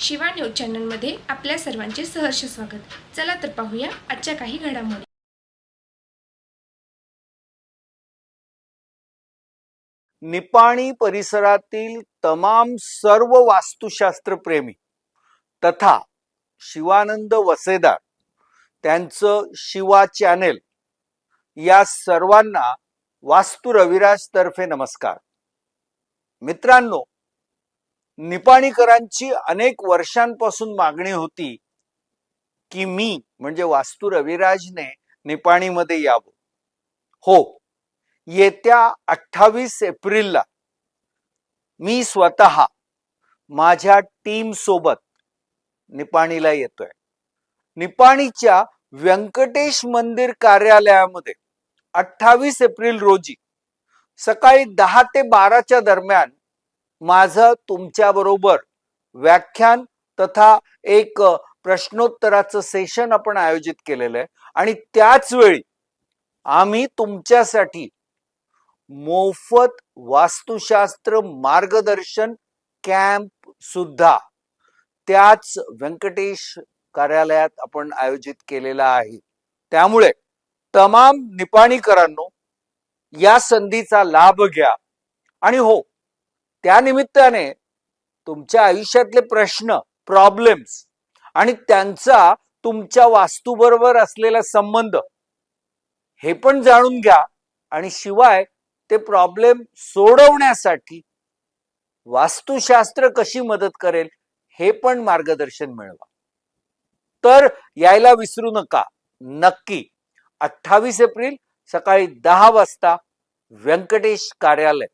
Shiva news चॅनलमध्ये आपल्या सर्वांचे सहर्ष स्वागत. चला तर पाहूया आजच्या काही घडामोडी. निपाणी परिसरातील तमाम सर्व वास्तुशास्त्र प्रेमी तथा शिवानंद वसेदार त्यांचं शिवा चॅनेल या सर्वांना वास्तू रविराज तर्फे नमस्कार. मित्रांनो निपाणीकरांची अनेक वर्षांपासून मागणी होती की मी म्हणजे वास्तू रविराजने निपाणीमध्ये यावं. हो येत्या अठ्ठावीस एप्रिलला मी स्वतः माझ्या टीम सोबत निपाणीला येतोय. निपाणीच्या व्यंकटेश मंदिर कार्यालयामध्ये अठ्ठावीस एप्रिल रोजी सकाळी दहा ते बाराच्या दरम्यान माझं तुमच्या बरोबर व्याख्यान तथा एक प्रश्नोत्तराचं सेशन आपण आयोजित केलेलं आहे. आणि त्याच वेळी आम्ही तुमच्यासाठी मोफत वास्तुशास्त्र मार्गदर्शन कॅम्प सुद्धा त्याच व्यंकटेश कार्यालयात आपण आयोजित केलेला आहे. त्यामुळे तमाम निपाणीकरांनो या संधीचा लाभ घ्या. आणि हो त्या निमित्ताने तुमच्या आयुष्यातले प्रश्न प्रॉब्लेम्स आणि त्यांचा तुमच्या वास्तूबरोबर असलेला संबंध हे पण जाणून घ्या आणि शिवाय ते प्रॉब्लेम सोडवण्यासाठी वास्तुशास्त्र कशी मदत करेल हे पण मार्गदर्शन मिळवा. तर यायला विसरू नका. नक्की अठ्ठावीस एप्रिल सकाळी दहा वाजता व्यंकटेश कार्यालय.